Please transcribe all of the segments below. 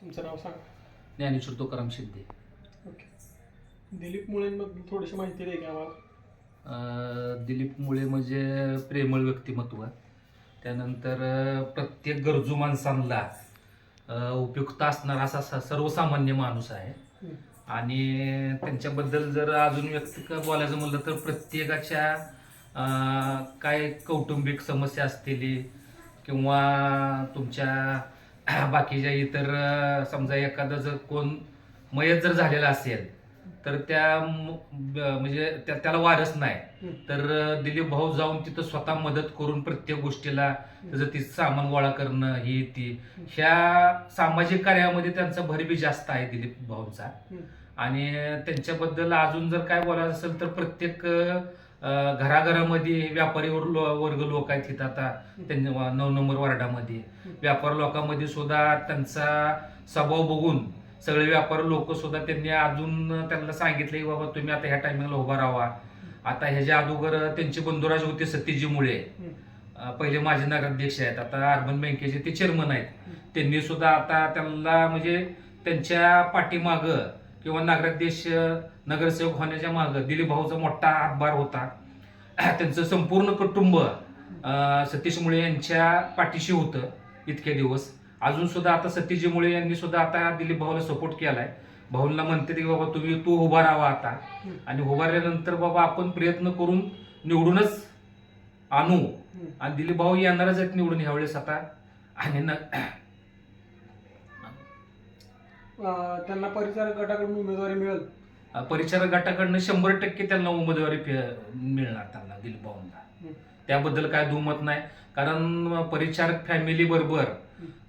तुमचं नाव सांगा. ज्ञानेश्वर तुकाराम शिंदे. ओके. दिलीप मुळेंबद्दल थोडीशी माहिती द्या की आम्हाला. अं, दिलीप मुळे म्हणजे प्रेमळ व्यक्तिमत्व. त्यानंतर अं, प्रत्येक गरजू माणसांना अं, उपयुक्त असणारा असा स- सर्वसामान्य माणूस आहे. हम्म. आणि त्यांच्याबद्दल जर अजून व्यक्त बोलायचं म्हणलं तर प्रत्येकाच्या अं, काय कौटुंबिक समस्या असलेली किंवा तुमच्या बाकीच्या इतर समजा एखादं जर कोण मयत जर झालेला असेल तर त्या म्हणजे त्या त्याला वारस नाही. तर दिलीप भाऊ जाऊन तिथं स्वतः मदत करून प्रत्येक गोष्टीला त्याचं ती सामान गोळा करणं ही ती. ह्या सामाजिक कार्यामध्ये त्यांचा भरबी जास्त आहे दिलीप भाऊंचा. आणि त्यांच्याबद्दल अजून जर काय बोलायचं असेल तर प्रत्येक घराघरामध्ये व्यापारी वर्ग लोक आहेत तिथं आता त्यांच्या नऊ नंबर वार्डामध्ये. व्यापार लोकांमध्ये सुद्धा त्यांचा स्वभाव बघून सगळे व्यापारी लोक सुद्धा त्यांनी अजून त्यांना सांगितले की बाबा तुम्ही आता ह्या टायमिंगला उभा राहा. आता ह्याच्या अगोदर त्यांचे बंधुराज होते सतीजी मुळे पहिले माझे नगराध्यक्ष आहेत आता अर्बन बँकेचे ते चेअरमन आहेत. त्यांनी सुद्धा आता त्यांना म्हणजे त्यांच्या पाठीमागं किंवा नगराध्यक्ष नगरसेवक होण्याच्या मार्ग दिलीप भाऊचा मोठा हातभार होता. त्यांचं संपूर्ण कुटुंब सतीश मुळे यांच्या पाठीशी होतं इतके दिवस. अजून सुद्धा आता सतीजी मुळे यांनी सुद्धा आता दिलीप भाऊला सपोर्ट केलाय. भाऊला म्हणते की बाबा तुम्ही तू उभा राहा आता. आणि उभारल्यानंतर बाबा आपण प्रयत्न करून निवडूनच आणू. आणि दिलीप भाऊ येणारच आहेत निवडून ह्यावेळेस आता. आणि न त्यांना परिचारक गटाकडून उमेदवारी मिळेल. परिचारक गटाकडनं शंभर टक्के त्यांना उमेदवारी मिळणार त्यांना भाऊंना हम्म. त्याबद्दल काय दुमत नाही. कारण परिचारक फॅमिली बरोबर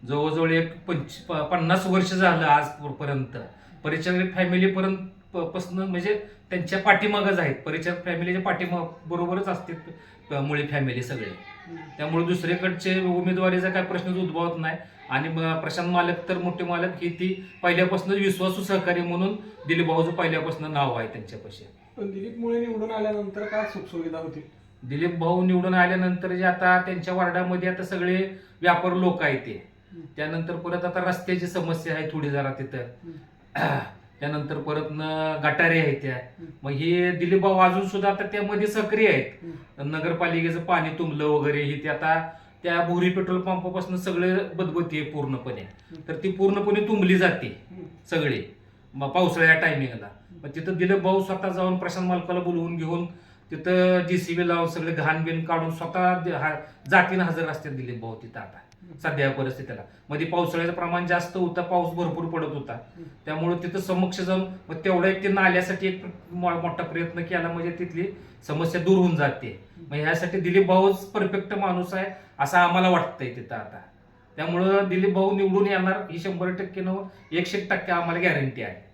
जवळजवळ एक पंच प- पन्नास वर्ष झालं आजपर्यंत. परिचारक फॅमिली पर्यंत पासनं म्हणजे त्यांच्या पाठीमागच आहेत. परिचारक फॅमिलीच्या पाठीमाग बरोबरच असते मुळे फॅमिली सगळे. त्यामुळे दुसरीकडचे उमेदवारीचा काय प्रश्नच उद्भवत नाही. आणि प्रशांत मालक तर मोठे मालक ही ती पहिल्यापासून विश्वासू सहकारी म्हणून दिलीप भाऊचं पहिल्यापासून नाव आहे त्यांच्यापाशी. पण दिलीप मुळे निवडून आल्यानंतर काय सुखसुविधा होतील दिलीप भाऊ निवडून आल्यानंतर जे आता त्यांच्या वार्डामध्ये आता सगळे व्यापार लोक आहेत ते. त्यानंतर परत आता रस्त्याची समस्या आहे थोडी जरा तिथं. त्यानंतर परत न गटारे आहेत त्या. मग हे दिलीप भाऊ अजून सुद्धा आता त्यामध्ये सक्रिय आहेत. नगरपालिकेचं पाणी तुंबलं वगैरे हे ते आता त्या भोरी पेट्रोल पंपापासून सगळे बदबती आहे पूर्णपणे. तर ती पूर्णपणे तुंबली जाते सगळे. मग पावसाळ्या टायमिंगला मग तिथं दिलीप भाऊ स्वतः जाऊन प्रशांत मालकाला बोलवून घेऊन तिथं जे सी बी लावून सगळे घाण बिन काढून स्वतः हा- जातीनं हजर असते दिले भाऊ तिथं आता. सध्या परिस्थितीला. मध्ये पावसाळ्याचं प्रमाण जास्त होतं पाऊस भरपूर पडत होता. त्यामुळे तिथं समक्ष जाऊन मग तेवढ्या एक ते नाल्यासाठी एक मो- मोठा प्रयत्न केला म्हणजे तिथली समस्या दूर होऊन जाते. मग ह्यासाठी दिलीप भाऊच परफेक्ट माणूस आहे असं आम्हाला वाटतंय तिथं आता. त्यामुळं दिलीप भाऊ निवडून येणार ही शंभर टक्के नव एकशे टक्के आम्हाला गॅरंटी आहे.